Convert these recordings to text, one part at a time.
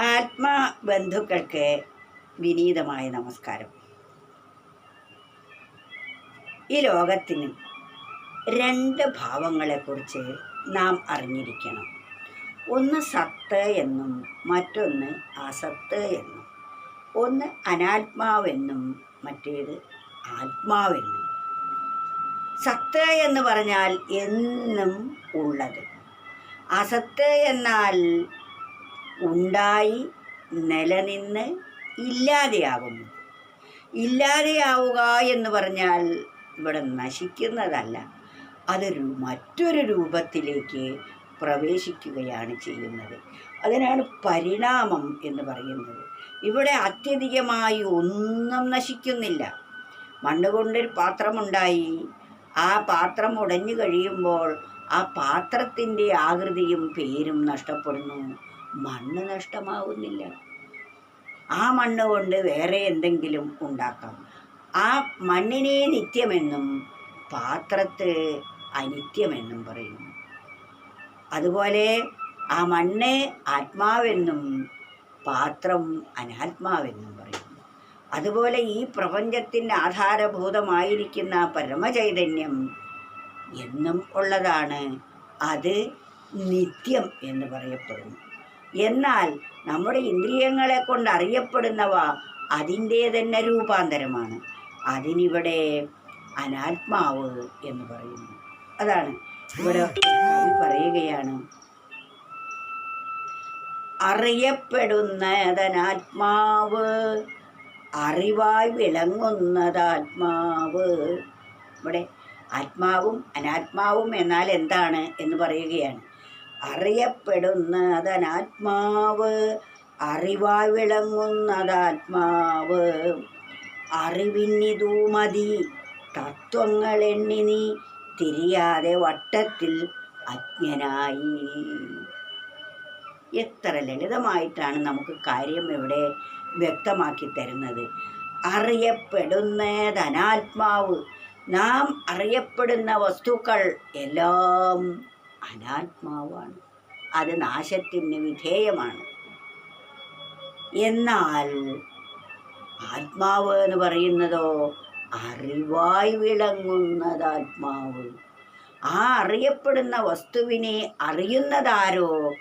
ആത്മബന്ധുക്കൾക്ക് വിനീതമായ നമസ്കാരം. ഈ ലോകത്തിന് രണ്ട് ഭാവങ്ങളെക്കുറിച്ച് നാം അറിഞ്ഞിരിക്കണം. ഒന്ന് സത്ത് എന്നും മറ്റൊന്ന് അസത്ത് എന്നും. ഒന്ന് അനാത്മാവെന്നും മറ്റേത് ആത്മാവെന്നും. സത്ത് എന്ന് പറഞ്ഞാൽ എന്നും ഉള്ളത്. അസത്ത് എന്നാൽ ഉണ്ടായി നിലനിന്ന് ഇല്ലാതെയാകുന്നു. ഇല്ലാതെയാവുക എന്ന് പറഞ്ഞാൽ ഇവിടെ നശിക്കുന്നതല്ല. അതൊരു മറ്റൊരു രൂപത്തിലേക്ക് പ്രവേശിക്കുകയാണ് ചെയ്യുന്നത്. അതിനാണ് പരിണാമം എന്ന് പറയുന്നത്. ഇവിടെ അത്യധികമായി ഒന്നും നശിക്കുന്നില്ല. മണ്ണ് കൊണ്ടൊരു പാത്രമുണ്ടായി. ആ പാത്രം ഉടഞ്ഞു കഴിയുമ്പോൾ ആ പാത്രത്തിന്റെ ആകൃതിയും പേരും നഷ്ടപ്പെടുന്നു. മണ്ണ് നഷ്ടമാവുന്നില്ല. ആ മണ്ണ് കൊണ്ട് വേറെ എന്തെങ്കിലും ഉണ്ടാക്കാം. ആ മണ്ണിനെ നിത്യമെന്നും പാത്രത്തെ അനിത്യമെന്നും പറയുന്നു. അതുപോലെ ആ മണ്ണ് ആത്മാവെന്നും പാത്രം അനാത്മാവെന്നും പറയുന്നു. അതുപോലെ ഈ പ്രപഞ്ചത്തിന്റെ ആധാരഭൂതമായിരിക്കുന്ന പരമചൈതന്യം എന്നും ഉള്ളതാണ്. അത് നിത്യം എന്ന് പറയപ്പെടുന്നു. എന്നാൽ നമ്മുടെ ഇന്ദ്രിയങ്ങളെ കൊണ്ട് അറിയപ്പെടുന്നവ അതിന്റെ തന്നെ രൂപാന്തരമാണ്. അതിനിവിടെ അനാത്മാവ് എന്ന് പറയുന്നു. അതാണ്. ഇവിടെ പറയുകയാണ് അറിയപ്പെടുന്നതനാത്മാവ് അറിവായി വിളങ്ങുന്നതാത്മാവ്. ഇവിടെ ആത്മാവും അനാത്മാവും എന്നാൽ എന്താണ് എന്ന് പറയുകയാണ്. അറിയപ്പെടുന്നതനാത്മാവ് അറിവായി വിളങ്ങുന്നതാത്മാവ് അറിവിന്നിതൂ മതി തത്വങ്ങൾ എണ്ണി നീ തിരിയാതെ വട്ടത്തിൽ അജ്ഞനായി. എത്ര ലളിതമായിട്ടാണ് നമുക്ക് കാര്യം ഇവിടെ വ്യക്തമാക്കി തരുന്നത്. അറിയപ്പെടുന്നത് അനാത്മാവ് നാം അറിയപ്പെടുന്ന വസ്തുക്കൾ എല്ലാം അനാത്മാവാണ്. അത് നാശത്തിന് വിധേയമാണ്. എന്നാൽ ആത്മാവ് എന്ന് പറയുന്നതോ അറിവായി വിളങ്ങുന്നത് ആത്മാവ്. ആ അറിയപ്പെടുന്ന വസ്തുവിനെ അറിയുന്നതാരോ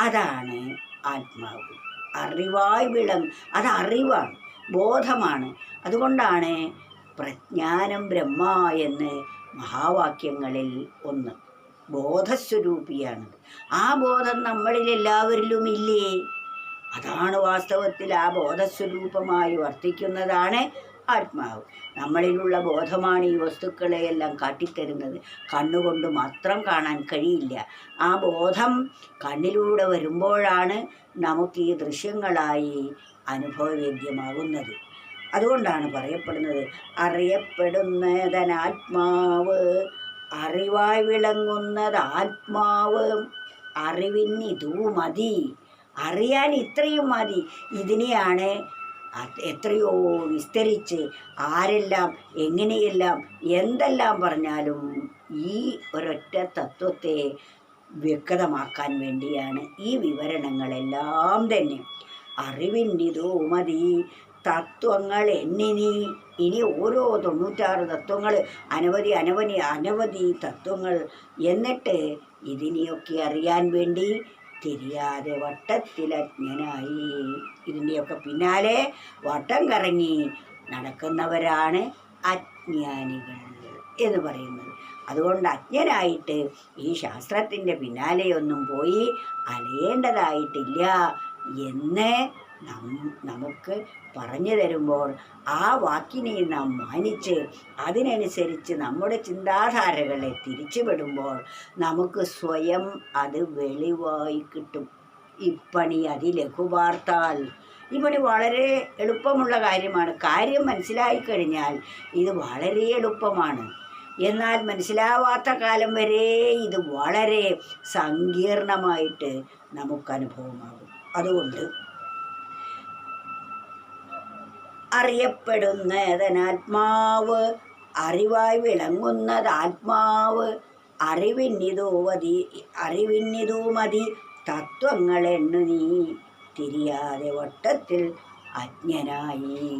അതാണ് ആത്മാവ്. അറിവായി വിളങ് അത് അറിവാണ് ബോധമാണ്. അതുകൊണ്ടാണ് പ്രജ്ഞാനം ബ്രഹ്മ എന്ന് മഹാവാക്യങ്ങളിൽ ഒന്ന്. ബോധസ്വരൂപിയാണ്. ആ ബോധം നമ്മളിൽ എല്ലാവരിലും ഇല്ലേ? അതാണ് വാസ്തവത്തിൽ ആ ബോധസ്വരൂപമായി വർത്തിക്കുന്നതാണ് ആത്മാവ്. നമ്മളിലുള്ള ബോധമാണ് ഈ വസ്തുക്കളെയെല്ലാം കാട്ടിത്തരുന്നത്. കണ്ണുകൊണ്ട് മാത്രം കാണാൻ കഴിയില്ല. ആ ബോധം കണ്ണിലൂടെ വരുമ്പോഴാണ് നമുക്ക് ഈ ദൃശ്യങ്ങളായി അനുഭവവേദ്യമാകുന്നത്. അതുകൊണ്ടാണ് പറയപ്പെടുന്നത് അറിയപ്പെടുന്നതനാത്മാവ് അറിവായി വിളങ്ങുന്നത് ആത്മാവ്. അറിവിന് ഇതൂ മതി. അറിയാൻ ഇത്രയും മതി. ഇതിനെയാണ് എത്രയോ വിസ്തരിച്ച് ആരെല്ലാം എങ്ങനെയെല്ലാം എന്തെല്ലാം പറഞ്ഞാലും ഈ ഒരൊറ്റ തത്വത്തെ വ്യക്തമാക്കാൻ വേണ്ടിയാണ് ഈ വിവരണങ്ങളെല്ലാം തന്നെ. അറിവിന്റെതോ മതി. തത്വങ്ങൾ എന്നിനി ഇനി ഓരോ തൊണ്ണൂറ്റാറ് തത്വങ്ങൾ അനവധി അനവധി അനവധി തത്വങ്ങൾ. എന്നിട്ട് ഇതിനെയൊക്കെ അറിയാൻ വേണ്ടി തിരിയാതെ വട്ടത്തിലജ്ഞനായി ഇതിന്റെയൊക്കെ പിന്നാലെ വട്ടം കറങ്ങി നടക്കുന്നവരാണ് അജ്ഞാനികൾ എന്ന് പറയുന്നത്. അതുകൊണ്ട് അജ്ഞനായിട്ട് ഈ ശാസ്ത്രത്തിന്റെ പിന്നാലെയൊന്നും പോയി അലയേണ്ടതായിട്ടില്ല എന്ന് നമുക്ക് പറഞ്ഞു തരുമ്പോൾ ആ വാക്കിനെ നാം മാനിച്ച് അതിനനുസരിച്ച് നമ്മുടെ ചിന്താധാരകളെ തിരിച്ചുവിടുമ്പോൾ നമുക്ക് സ്വയം അത് വെളിവായി കിട്ടും. ഇപ്പണി അതി ലഘുവാർത്താൽ ഇപ്പണി പണി വളരെ എളുപ്പമുള്ള കാര്യമാണ്. കാര്യം മനസ്സിലായി കഴിഞ്ഞാൽ ഇത് വളരെ എളുപ്പമാണ്. എന്നാൽ മനസ്സിലാവാത്ത കാലം വരെ ഇത് വളരെ സങ്കീർണമായിട്ട് നമുക്ക് അനുഭവമാകും അതുകൊണ്ട് അറിയപ്പെടുന്നതനാത്മാവ് അറിവായി വിളങ്ങുന്നത് ആത്മാവ് അറിവിന്നിതോ അറിവിന്നിതൂമതി തത്വങ്ങൾ എണ്ണു നീ തിരിയാതെ വട്ടത്തിൽ അജ്ഞനായി.